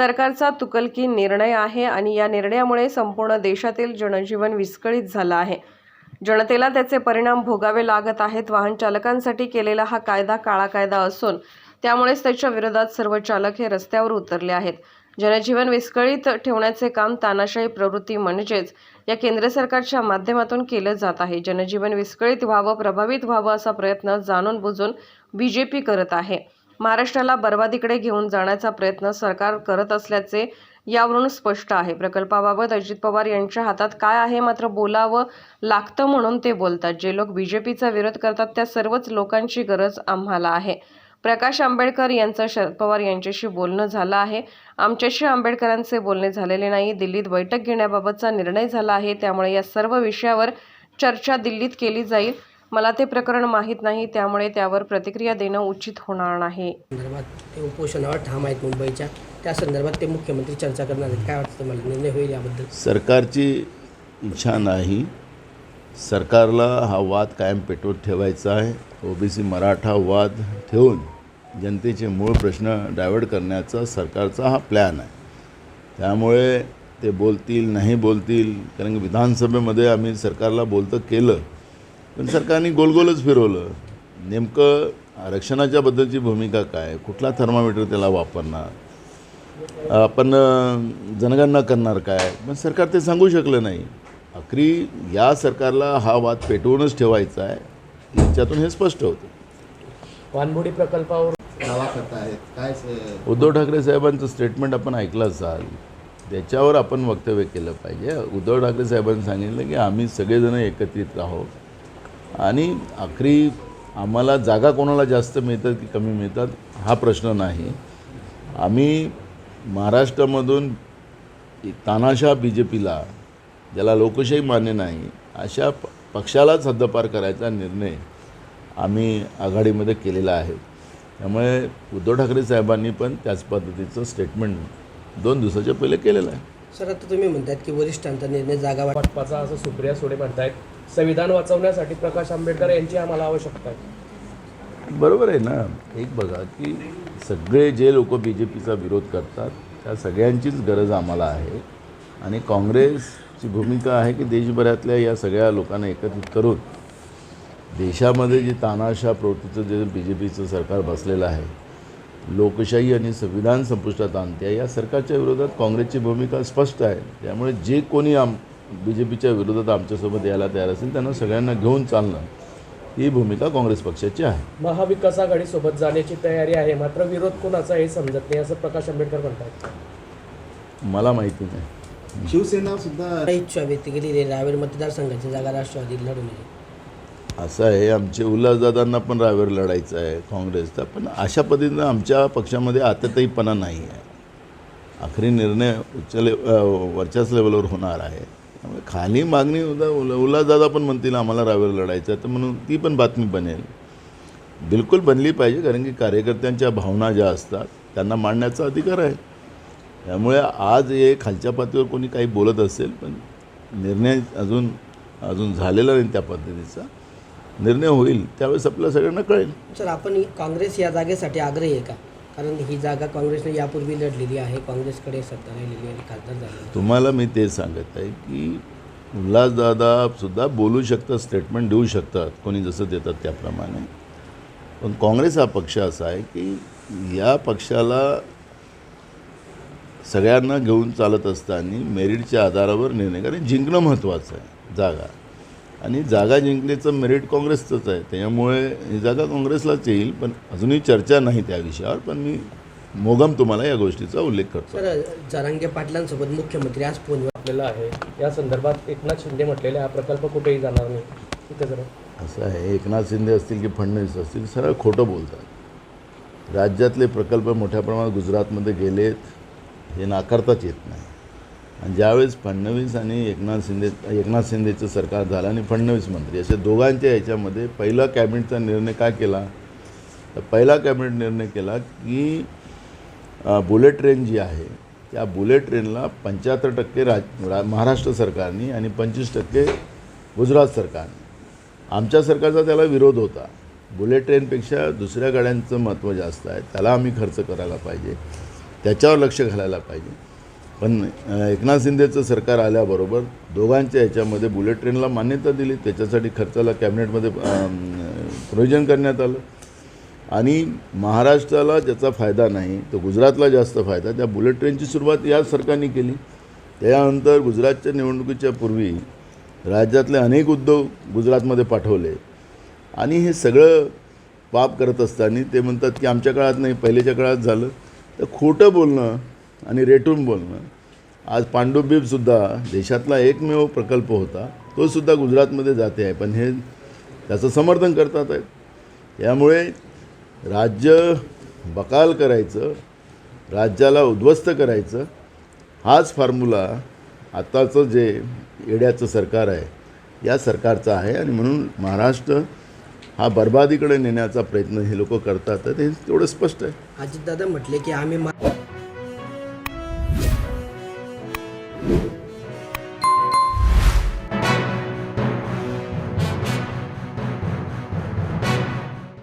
सरकारचा तुकलकी निर्णय आहे आणि या निर्णयामुळे संपूर्ण देशातील जनजीवन विस्कळीत झालं आहे. जनतेला त्याचे परिणाम भोगावे लागत आहेत. वाहन चालकांसाठी केलेला हा कायदा काळा कायदा असून त्यामुळेच त्याच्या विरोधात सर्व चालक हे रस्त्यावर उतरले आहेत. जनजीवन विस्कळीत ठेवण्याचे काम तानाशाही प्रवृत्ती म्हणजेच या केंद्र सरकारच्या माध्यमातून केलं जात आहे. जनजीवन विस्कळीत व्हावं प्रभावित व्हावं असा प्रयत्न जाणून बुजून बी जे पी करत आहे. महाराष्ट्राला बर्बादीकडे घेऊन जाण्याचा प्रयत्न सरकार करत असल्याचे यावरून स्पष्ट आहे. प्रकल्पाबाबत अजित पवार यांच्या हातात काय आहे मात्र बोलावं लागतं म्हणून ते बोलतात. जे लोक बी जे पीचा विरोध करतात त्या सर्वच लोकांची गरज आम्हाला आहे. प्रकाश आंबेडकर यांचं शरद पवार यांच्याशी बोलणं झालं आहे. आमच्याशी आंबेडकरांचे बोलणे झालेले नाही. दिल्लीत बैठक घेण्याबाबतचा निर्णय झाला आहे. त्यामुळे या सर्व विषयावर चर्चा दिल्लीत केली जाईल. मला ते प्रकरण माहीत नाही त्यामुळे त्यावर प्रतिक्रिया देणं उचित होणार नाही. संदर्भात ते उपोषणावर ठाम आहेत मुंबईच्या. त्या संदर्भात ते मुख्यमंत्री चर्चा करणार आहेत. काय वाटतं मला निर्णय होईल याबद्दल? सरकारची इच्छा नाही. सरकारला हा वाद कायम पेटवत ठेवायचा आहे. ओबीसी मराठा वाद ठेवून जनतेचे मूळ प्रश्न डायव्हर्ट करण्याचा सरकारचा हा प्लॅन आहे. त्यामुळे ते बोलतील नाही बोलतील कारण की विधानसभेमध्ये आम्ही सरकारला बोलतं केलं. पण सरकारने गोलगोलच फिरवलं. नेमकं आरक्षणाच्या बद्दलची भूमिका काय? कुठला थर्मामीटर त्याला वापरणार? आपण जनगणना करणार काय? पण सरकार ते सांगू शकलं नाही. अखरी या सरकारला हा वाद पेटवूनच ठेवायचा आहे. याच्यातून हे स्पष्ट होतं. वानबोडी प्रकल्पावर दावा करतायत काय स- उद्धव ठाकरे साहेबांचं स्टेटमेंट आपण ऐकलं असाल त्याच्यावर आपण वक्तव्य केलं पाहिजे. उद्धव ठाकरे साहेबांनी सांगितलं की आम्ही सगळेजण एकत्रित राहू आणि आखरी आम्हाला जागा कोणाला जास्त मिळतात की कमी मिळतात हा प्रश्न नाही. आम्ही महाराष्ट्रामधून तानाशा बी जे पीला ज्याला लोकशाही मान्य नाही अशा प पक्षालाच हद्दपार करायचा निर्णय आम्ही आघाडीमध्ये केलेला आहे. त्यामुळे उद्धव ठाकरे साहेबांनी पण त्याच पद्धतीचं स्टेटमेंट दोन दिवसाच्या पहिले केलेलं आहे. सर आता तुम्ही म्हणतात की वरिष्ठांचा निर्णय जागा वाट वाटपाचा असं सुप्रिया सुळे म्हणतायत. संविधान वाचवण्यासाठी प्रकाश आंबेडकर यांची आम्हाला आवश्यकता आहे. बरोबर आहे ना. एक बघा की सगळे जे लोक बी जे पीचा विरोध करतात त्या सगळ्यांचीच गरज आम्हाला आहे. आणि काँग्रेसची भूमिका आहे की देशभरातल्या या सगळ्या लोकांना एकत्रित करून देशामध्ये जे तानाशा प्रवृत्तीचं जे बी जे पीचं सरकार बसलेलं आहे लोकशाही आणि संविधान संपुष्टात आणते या सरकारच्या विरोधात काँग्रेसची भूमिका स्पष्ट आहे. त्यामुळे जे कोणी आम बी जे पीच्या विरोधात आमच्यासोबत यायला तयार असेल त्यांना सगळ्यांना घेऊन चालणं ही भूमिका काँग्रेस पक्षाची आहे. महाविकास आघाडीसोबत जाण्याची तयारी आहे मात्र विरोध कोणाचा हे समजत नाही असं प्रकाश आंबेडकर म्हणतात. मला माहिती नाही. शिवसेना सुद्धा इच्छा व्यक्त केली रावेर मतदारसंघाची जागा राष्ट्रवादी लढू नये. असं आहे आमचे उल्हासदादांना पण रावेर लढायचं आहे काँग्रेसचा पण अशा पद्धतीनं आमच्या पक्षामध्ये आतताईपणा नाही आहे. आखरी निर्णय उच्च ले वरच्याच लेवलवर होणार आहे. त्यामुळे खाली मागणी उदा उला उल्हासदादा पण म्हणतील आम्हाला रावेर लढायचं तर म्हणून ती पण बातमी बनेल. बिलकुल बनली पाहिजे कारण की कार्यकर्त्यांच्या भावना ज्या असतात त्यांना मांडण्याचा अधिकार आहे. त्यामुळे आज हे खालच्या पातळीवर कोणी काही बोलत असेल पण निर्णय अजून अजून झालेला नाही त्या पद्धतीचा. निर्णय होईल त्यावेळेस आपल्या सगळ्यांना कळेल. सर आपण काँग्रेस या जागेसाठी आग्रही आहे का? कारण ही जागा काँग्रेसने यापूर्वी लढलेली आहे. काँग्रेसकडे सत्ता राहिलेली आहे खासदार झाली तुम्हाला मी ते सांगत आहे की उल्हासदादा सुद्धा बोलू शकतात स्टेटमेंट देऊ शकतात. कोणी जसं देतात त्याप्रमाणे. पण काँग्रेस हा पक्ष असा आहे की या पक्षाला सगळ्यांना घेऊन चालत असताना मेरिटच्या आधारावर निर्णय कारण जिंकणं महत्त्वाचं आहे. जागा. आणि जागा जिंकण्याचं मेरिट काँग्रेसचंच आहे. त्याच्यामुळे ही जागा काँग्रेसलाच येईल पण अजूनही चर्चा नाही त्या विषयावर पण मी मोगम तुम्हाला या गोष्टीचा उल्लेख करतो. सर जरांगे पाटलांसोबत मुख्यमंत्री आज फोनवर आपल्याला आहे. या संदर्भात एकनाथ शिंदे म्हटलेले हा प्रकल्प कुठेही जाणार नाही. जरा. असं आहे. एकनाथ शिंदे असतील की फडणवीस असतील सरळ खोटं बोलतात. राज्यातले प्रकल्प मोठ्या प्रमाणात गुजरातमध्ये गेलेत हे नाकारताच येत नाही. आणि ज्यावेळेस फडणवीस आणि एकनाथ शिंदे एकनाथ शिंदेचं सरकार झालं आणि फडणवीस मंत्री असे दोघांच्या याच्यामध्ये पहिला कॅबिनेटचा निर्णय काय केला? तर पहिला कॅबिनेट निर्णय केला की बुलेट ट्रेन जी आहे त्या बुलेट ट्रेनला पंच्याहत्तर टक्के राज रा महाराष्ट्र सरकारने आणि पंचवीस टक्के गुजरात सरकारने. आमच्या सरकारचा त्याला विरोध होता. बुलेट ट्रेनपेक्षा दुसऱ्या गाड्यांचं महत्त्व जास्त आहे त्याला आम्ही खर्च करायला पाहिजे त्याच्यावर लक्ष घालायला पाहिजे. पण एकनाथ शिंदेचं सरकार आल्याबरोबर दोघांच्या ह्याच्यामध्ये बुलेट ट्रेनला मान्यता दिली. त्याच्यासाठी खर्चाला कॅबिनेटमध्ये प्रयोजन करण्यात आलं. आणि महाराष्ट्राला ज्याचा फायदा नाही तो गुजरातला जास्त फायदा त्या बुलेट ट्रेनची सुरुवात याच सरकारने केली. त्यानंतर गुजरातच्या निवडणुकीच्या पूर्वी राज्यातले अनेक उद्योग गुजरातमध्ये पाठवले. आणि हे सगळं पाप करत असताना ते म्हणतात की आमच्या काळात नाही पहिलेच्या काळात झालं. तर खोटं बोलणं आणि रेटून बोलणं आज पांडुबीपसुद्धा देशातला एकमेव प्रकल्प होता तो सुद्धा गुजरातमध्ये जाते आहे. पण हे त्याचं समर्थन करतात आहेत. यामुळे राज्य बकाल करायचं राज्याला उद्ध्वस्त करायचं हाच फॉर्म्युला आत्ताचं जे येड्याचं सरकार आहे या सरकारचा आहे. आणि म्हणून महाराष्ट्र हा बर्बादीकडे नेण्याचा प्रयत्न हे लोक करतात. हे तेवढं स्पष्ट आहे. अजितदादा म्हटले की आम्ही मा